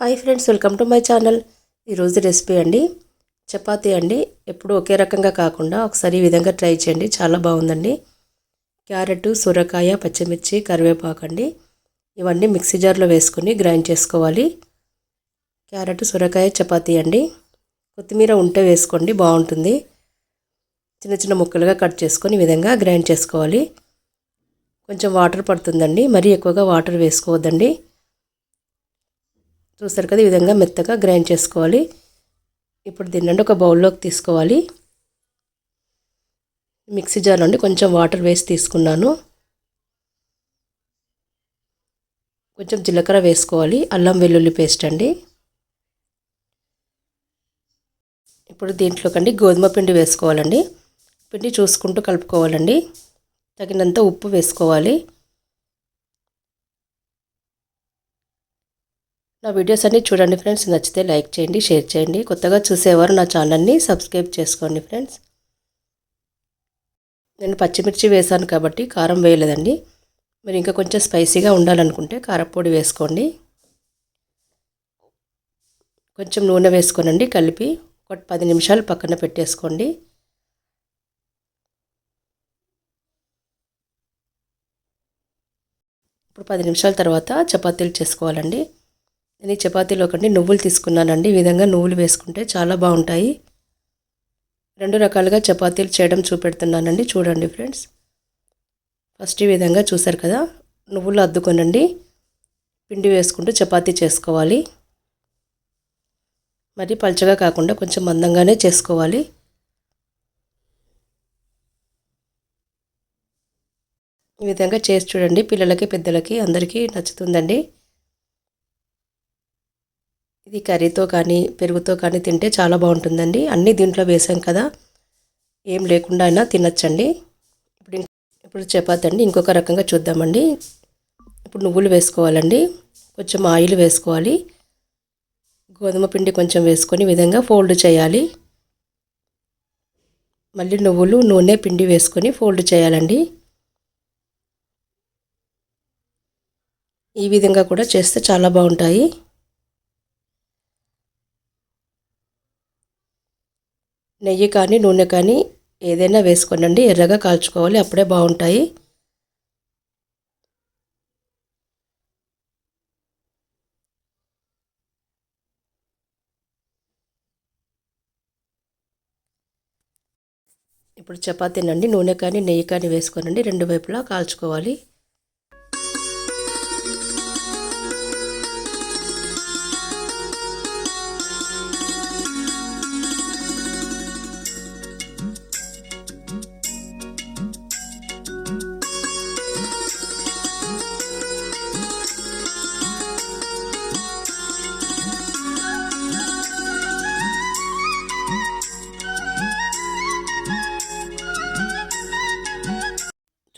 Hi friends welcome to my channel. ఈరోజు recipe అండి చపాతీ అండి. ఎప్పుడు ఒకే రకంగా కాకుండా ఒకసారి ఈ విధంగా ట్రై చేయండి చాలా బాగుందండి. క్యారెట్ సొరకాయ పచ్చిమిర్చి కరివేపాకు అండి. ఇవన్నీ మిక్సీ జార్లో వేసుకొని గ్రైండ్ చేసుకోవాలి. క్యారెట్ సొరకాయ చపాతీ అండి. కొత్తిమీర ఉంటే వేసుకోండి బాగుంటుంది. చిన్న చిన్న ముక్కలుగా కట్ చేసుకొని ఈ విధంగా గ్రైండ్ చేసుకోవాలి. కొంచెం వాటర్ పడుతుందండి మరీ ఎక్కువగా వాటర్ వేసుకోవద్దండి. చూస్తారు కదా ఈ విధంగా మెత్తగా గ్రైండ్ చేసుకోవాలి. ఇప్పుడు దీన్ని ఒక బౌల్లోకి తీసుకోవాలి. మిక్సీ జార్ నుండి కొంచెం వాటర్ వేసి తీసుకున్నాను. కొంచెం జీలకర్ర వేసుకోవాలి. అల్లం వెల్లుల్లి పేస్ట్ అండి. ఇప్పుడు దీంట్లోకండి గోధుమ పిండి వేసుకోవాలండి. పిండి చూసుకుంటూ కలుపుకోవాలండి. తగినంత ఉప్పు వేసుకోవాలి. నా వీడియోస్ అన్నీ చూడండి ఫ్రెండ్స్ నచ్చితే లైక్ చేయండి షేర్ చేయండి. కొత్తగా చూసేవారు నా ఛానల్ని సబ్స్క్రైబ్ చేసుకోండి ఫ్రెండ్స్ నేను పచ్చిమిర్చి వేసాను కాబట్టి కారం వేయలేదండి. మీరు ఇంకా కొంచెం స్పైసీగా ఉండాలనుకుంటే కారపొడి వేసుకోండి. కొంచెం నూనె వేసుకోనండి కలిపి ఒక పది నిమిషాలు పక్కన పెట్టేసుకోండి. ఇప్పుడు పది నిమిషాల తర్వాత చపాతీలు చేసుకోవాలండి. నేను చపాతీలో కండి నువ్వులు తీసుకున్నానండి. ఈ విధంగా నువ్వులు వేసుకుంటే చాలా బాగుంటాయి. రెండు రకాలుగా చపాతీలు చేయడం చూపెడుతున్నానండి. చూడండి ఫ్రెండ్స్. ఫస్ట్ ఈ విధంగా చూసారు కదా నువ్వులు అద్దుకొనండి. పిండి వేసుకుంటూ చపాతీ చేసుకోవాలి. మరి పల్చగా కాకుండా కొంచెం మందంగానే చేసుకోవాలి. ఈ విధంగా చేసి చూడండి. పిల్లలకి పెద్దలకి అందరికీ నచ్చుతుందండి. ఇది కర్రీతో కానీ పెరుగుతో కానీ తింటే చాలా బాగుంటుందండి. అన్నీ దీంట్లో వేసాం కదా. ఏం లేకుండా అయినా తినచ్చండి. ఇప్పుడు ఇప్పుడు చపాతి అండి. ఇంకొక రకంగా చూద్దామండి. ఇప్పుడు నువ్వులు వేసుకోవాలండి. కొంచెం ఆయిల్ వేసుకోవాలి. గోధుమ పిండి కొంచెం వేసుకొని విధంగా ఫోల్డ్ చేయాలి. మళ్ళీ నువ్వులు నూనె పిండి వేసుకొని ఫోల్డ్ చేయాలండి. ఈ విధంగా కూడా చేస్తే చాలా బాగుంటాయి. నెయ్యి కానీ నూనె కానీ ఏదైనా వేసుకోనండి. ఎర్రగా కాల్చుకోవాలి. అప్పుడే బాగుంటాయి. ఇప్పుడు చపాతీనండి. నూనె కానీ నెయ్యి కానీ వేసుకోనండి. రెండు వైపులా కాల్చుకోవాలి.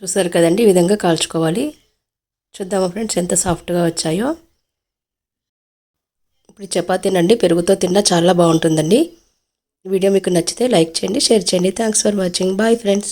చూసారు కదండి ఈ విధంగా కాల్చుకోవాలి. చూద్దామా ఫ్రెండ్స్ ఎంత సాఫ్ట్గా వచ్చాయో. ఇప్పుడు చపాతీనండి పెరుగుతో తిన్నా చాలా బాగుంటుందండి. వీడియో మీకు నచ్చితే లైక్ చేయండి షేర్ చేయండి. Thanks for watching. Bye friends.